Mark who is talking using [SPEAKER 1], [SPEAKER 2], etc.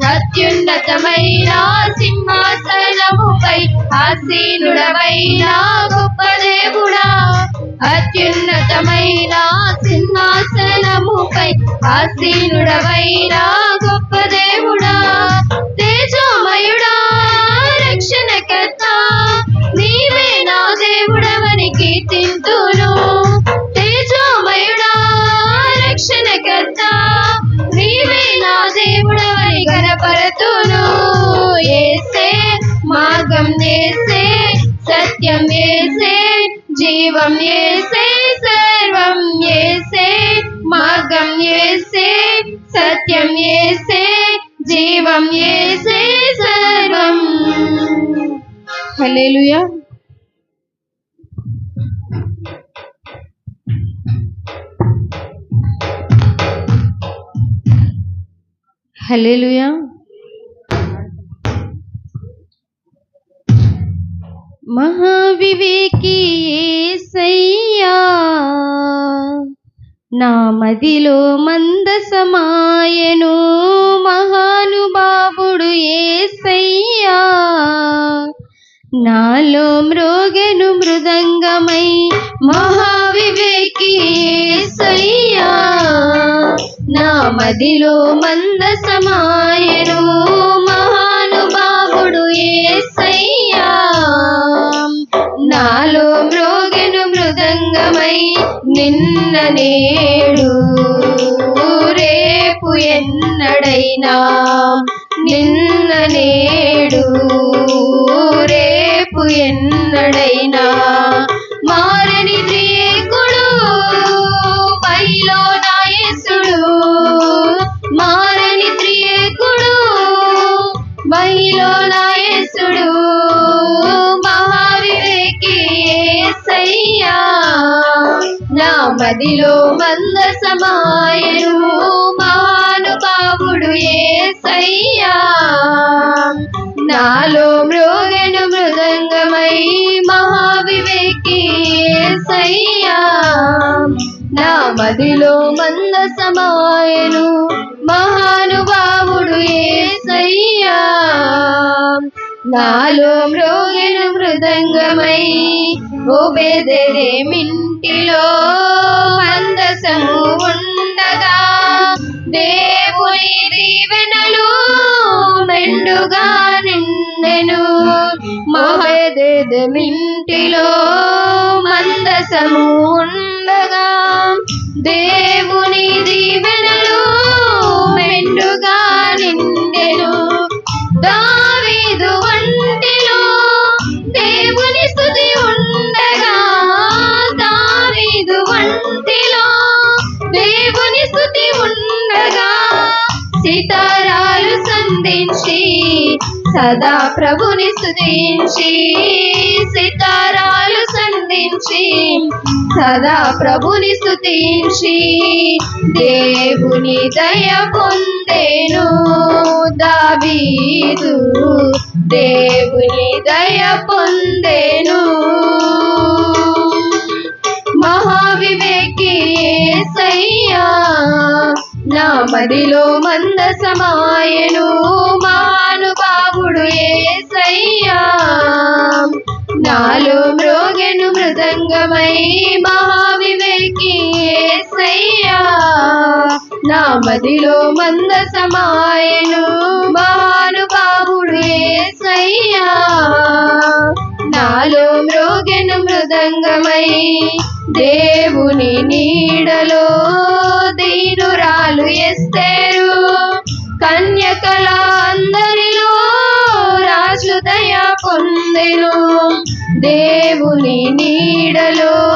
[SPEAKER 1] అత్యున్నతమైన సింహాసనముపై ఆసీనుడమైన గొప్ప దేవుడా అత్యున్నతమైన సింహాసనముపై ఆసీనుడమైన గొప్ప దేవుడా मार्गमे से, सत्यमे से, जीवमे से सर्वं ये से मार्गं ये से सत्यं ये से जीवं ये से सर्वं हालेलुया। हालेलुया। మహావివేకి యేసయ్యా నా మదిలో మందసమాయను మహానుభావుడు ఏసయ్యా. నాలో మ్రోగెను మృదంగమై మహావివేకి యేసయ్యా నా మదిలో మందసమాయను నిన్న నేడు రేపు ఎన్నడైనా నిన్న నేడు గదిలో మదిలో మంద సమాయను మహానుభావుడు ఏసయ్యా. నాలో మృగను మృదంగమై మహావివేకి ఏసయ్యా. నా మదిలో మంద సమాయను మహానుభావుడు ఏసయ్యా. నాలో మృగను మృదంగమై ఓ బెదరే మింటిలో మహదేద మింటిలో మందసము ఉండగా దేవుని దీవెనలు మెండుగా నిండెను. దావీదు వంటిలో దేవుని స్థుతి ఉండగా. దావీదు వంటిలో దేవుని స్థుతి ఉండగా. సితారాలు సంధించి సదా ప్రభుని స్థుతించి సితారాలు సంధించి సదా ప్రభుని స్థుతించి దేవుని దయ పొందేను దావీదు. దేవుని దయ పొందేను మదిలో మంద సమాయను మహానుభావుడు ఏసయ్యా. నాలో మ్రోగెను మృదంగమై మహావివేకి ఏసయ్యా. నా మదిలో మంద సమాయను మహానుభావుడు ఏసయ్యా. నాలో మ్రోగెను మృదంగమై దేవుని నీడలో దీనురాలు కన్యకల అందరిలో రాజుదయ పొందెను. దేవుని నీడలో